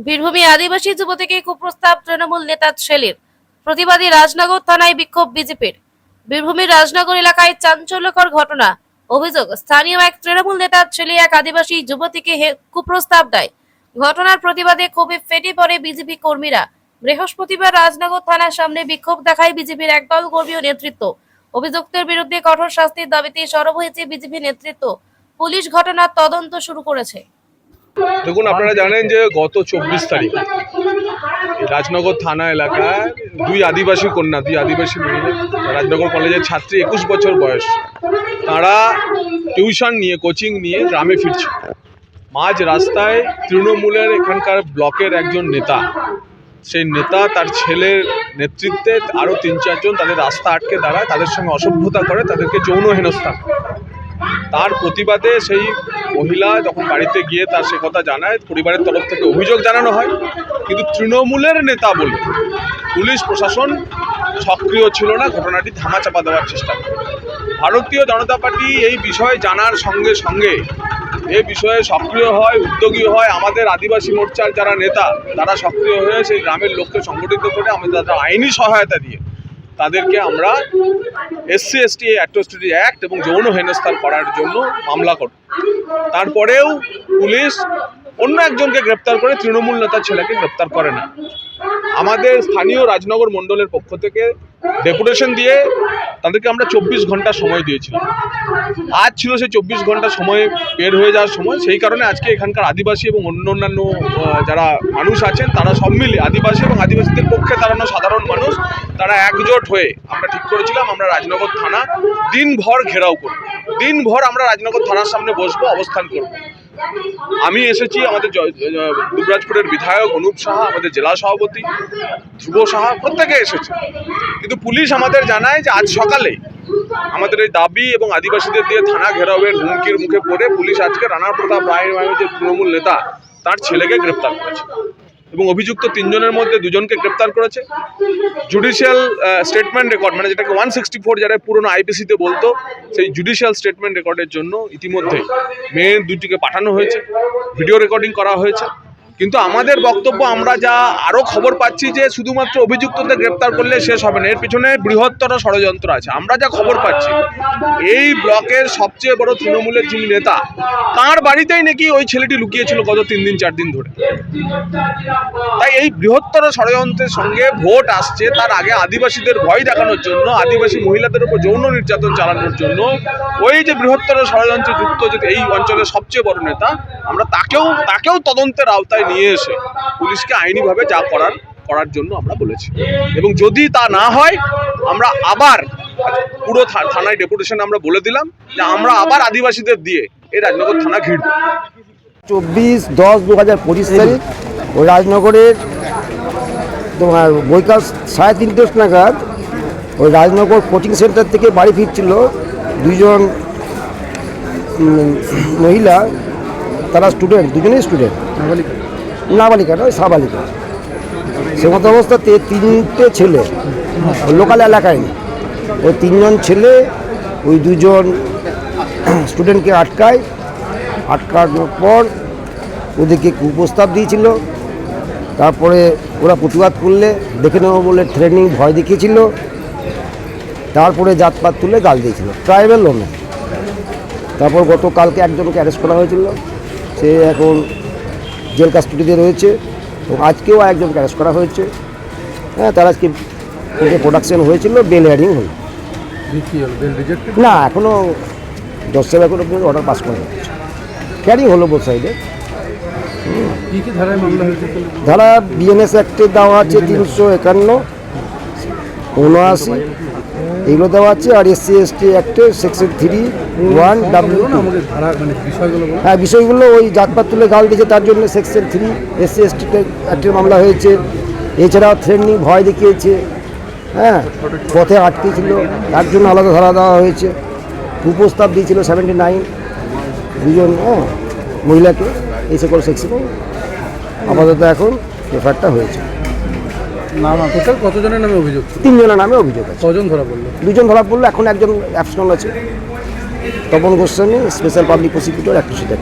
বীরভূমে আদিবাসী যুবতীকে কুপ্রস্তাব তৃণমূল নেতা ছেলের প্রতিবাদী রাজনগর থানায় বিক্ষোভ বিজেপির। বীরভূমের রাজনগর এলাকায় চাঞ্চল্যকর ঘটনা। অভিযোগ, স্থানীয় এক তৃণমূল নেতার ছেলে এক আদিবাসী যুবতীকে কুপ্রস্তাব দেয়। ঘটনার প্রতিবাদে ক্ষোভে ফেটে পড়ে বিজেপি কর্মীরা। বৃহস্পতিবার রাজনগর থানার সামনে বিক্ষোভ দেখায় বিজেপির একদল কর্মীয় নেতৃত্ব। অভিযুক্তের বিরুদ্ধে কঠোর শাস্তির দাবিতে সরব হয়েছে বিজেপি নেতৃত্ব। পুলিশ ঘটনার তদন্ত শুরু করেছে। দেখুন, আপনারা জানেন যে গত চব্বিশ তারিখ রাজনগর থানা এলাকায় দুই আদিবাসী কন্যা, দুই আদিবাসী মহিলা রাজনগর কলেজের ছাত্রী, একুশ বছর বয়স। তারা টিউশন নিয়ে, কোচিং নিয়ে গ্রামে ফিরছে। মাঝ রাস্তায় তৃণমূলের এখানকার ব্লকের একজন নেতা। সেই নেতা তার ছেলের নেতৃত্বে আরও তিন চারজন তাদের রাস্তা আটকে দাঁড়ায়, তাদের সঙ্গে অসভ্যতা করে, তাদেরকে যৌন হেনস্থা তার প্রতিবাদে সেই মহিলা যখন বাড়িতে গিয়ে তার সে কথা জানায়, পরিবারের তরফ থেকে অভিযোগ জানানো হয়। কিন্তু তৃণমূলের নেতা বলে পুলিশ প্রশাসন সক্রিয় ছিল না, ঘটনাটি ধামাচাপা দেওয়ার চেষ্টা করে। ভারতীয় জনতা পার্টি এই বিষয়ে জানার সঙ্গে সঙ্গে এই বিষয়ে সক্রিয় হয়, উদ্যোগী হয় আমাদের আদিবাসী মোর্চার যারা নেতা, তারা সক্রিয় হয়ে সেই গ্রামের লোককে সংগঠিত করে আমাদের তাদের আইনি সহায়তা দিয়ে তাদেরকে আমরা এসসি, এসটি, অ্যাট্রোসিটি অ্যাক্ট এবং যৌন হেনস্থান করার জন্য মামলা করব তারপরেও পুলিশ অন্য একজনকে গ্রেপ্তার করে তৃণমূল নেতার ছেলেকে গ্রেপ্তার করে না। আমাদের স্থানীয় রাজনগর মণ্ডলের পক্ষ থেকে ডেপুটেশন দিয়ে তাদেরকে আমরা চব্বিশ ঘণ্টা সময় দিয়েছিলাম। আজ ছিল সেই চব্বিশ ঘণ্টা সময় বের হয়ে যাওয়ার সময়। সেই কারণে আজকে এখানকার আদিবাসী এবং অন্য অন্যান্য যারা মানুষ আছেন, তারা সব মিলে আদিবাসী এবং আদিবাসীদের পক্ষে দাঁড়ানো সাধারণ মানুষ, তারা একজোট হয়ে আমরা ঠিক করেছিলাম, আমরা রাজনগর থানা দিনভর ঘেরাও করব। দিনভর আমরা রাজনগর থানার সামনে বসবো, অবস্থান করব। আমি এসেছি আমাদের দুবরাজপুরের বিধায়ক অনুপ সাহা, আমাদের জেলা সভাপতি ধ্রুব সাহা, প্রত্যেকে এসেছে। কিন্তু পুলিশ আমাদের জানায় যে আজ সকালে আমাদের এই দাবি এবং আদিবাসীদের দিয়ে থানা ঘেরাওয়ের হুমকির মুখে পড়ে পুলিশ আজকে রানা প্রতাপ রায় যে তৃণমূল নেতা, তার ছেলেকে গ্রেপ্তার করেছে। এবং অভিযুক্ত তিনজনের মধ্যে দুজনকে গ্রেপ্তার করেছে। জুডিশিয়াল স্টেটমেন্ট রেকর্ড মানে যেটাকে ওয়ান সিক্সটি ফোর যারা পুরনো আইপিসিতে বলতো, সেই জুডিশিয়াল স্টেটমেন্ট রেকর্ডের জন্য ইতিমধ্যে মেয়ে দুটিকে পাঠানো হয়েছে। ভিডিও রেকর্ডিং করা হয়েছে। কিন্তু আমাদের বক্তব্য আমরা যা আরও খবর পাচ্ছি যে শুধুমাত্র অভিযুক্তদের গ্রেপ্তার করলে শেষ হবে না। এর পিছনে বৃহত্তর ষড়যন্ত্র আছে। আমরা যা খবর পাচ্ছি, এই ব্লকের সবচেয়ে বড় তৃণমূলের যিনি নেতা, তার বাড়িতেই নাকি ওই ছেলেটি লুকিয়েছিল গত তিন দিন, চার দিন ধরে। তাই এই বৃহত্তর ষড়যন্ত্রের সঙ্গে ভোট আসছে, তার আগে আদিবাসীদের ভয় দেখানোর জন্য, আদিবাসী মহিলাদের উপর যৌন নির্যাতন চালানোর জন্য ওই যে বৃহত্তর ষড়যন্ত্রে যুক্ত যে এই অঞ্চলের সবচেয়ে বড় নেতা, আমরা তাকেও তাকেও তদন্তের আওতায় নিয়ে এসে পুলিশকে আইনিভাবে যা করার করার জন্য আমরা বলেছি। এবং যদি তা না হয়, আমরা আবার পুরো থানায় ডেপুটেশন আমরা বলে দিলাম যে আমরা আবার আদিবাসীদের দিয়ে এই রাজনগর থানা ঘিরব। চব্বিশ দশ দু হাজার পঁচিশ তারিখ ওই রাজনগরের, তোমার বৈকাল সাড়ে তিনটে নাগাদ ওই রাজনগর কোচিং সেন্টার থেকে বাড়ি ফিরছিল দুজন মহিলা, তারা স্টুডেন্ট দুজনেই স্টুডেন্ট নাবালিকা নয়, সাবালিকা। সে মতো অবস্থাতে তিনটে ছেলে, লোকাল এলাকায় ওই তিনজন ছেলে, ওই দুজন স্টুডেন্টকে আটকায়। আটকানোর পর ওদেরকে কুপ্রস্তাব দিয়েছিল। তারপরে ওরা প্রতিবাদ করলে, দেখে নেব বলে ট্রেনিং ভয় দেখিয়েছিল। তারপরে জাতপাত তুলে গাল দিয়েছিল। ট্রাইবেল লোনে তারপর গতকালকে একজনকে অ্যারেস্ট করা হয়েছিল। সে এখন জেল কাস্টডিতে রয়েছে এবং আজকেও একজনকে অ্যারেস্ট করা হয়েছে। হ্যাঁ তার আজকে প্রোডাকশন হয়েছিল বেল হেয়ারিং হল। না এখনও দশ সেবা পর্যন্ত অর্ডার পাস করা হচ্ছে ক্যারি হলো বোধ সাইডে ধারা বিএনএস অ্যাক্টে দেওয়া আছে তিনশো একান্ন উনআশি এগুলো দেওয়া আছে আর এসসি এসটি অ্যাক্টে সেকশন থ্রি ওয়ান ডাব্লিউ হ্যাঁ বিষয়গুলো ওই জাতপাত তুলে গাল দিয়েছে তার জন্য সেকশন থ্রি এসসি এসটি অ্যাক্টের মামলা হয়েছে। এছাড়াও থ্রেনিং ভয় দেখিয়েছে। হ্যাঁ পথে আটকেছিল। তার জন্য আলাদা ধারা দেওয়া হয়েছে। কুপ্রস্তাব দিয়েছিল সেভেন্টি নাইন দুজন হ্যাঁ মহিলাকে। এই সকল সেকশনে আপাতত এখন এফআইআরটা হয়েছে। নাম টোটাল কতজনের নামে অভিযোগ তিনজনের নামে অভিযোগ আছে। কজন ধরা পড়ল? দুজন ধরা পড়ল এখন একজন অ্যাবসেন্ট আছে। Tapan Goswami special public prosecutor একটু সেটা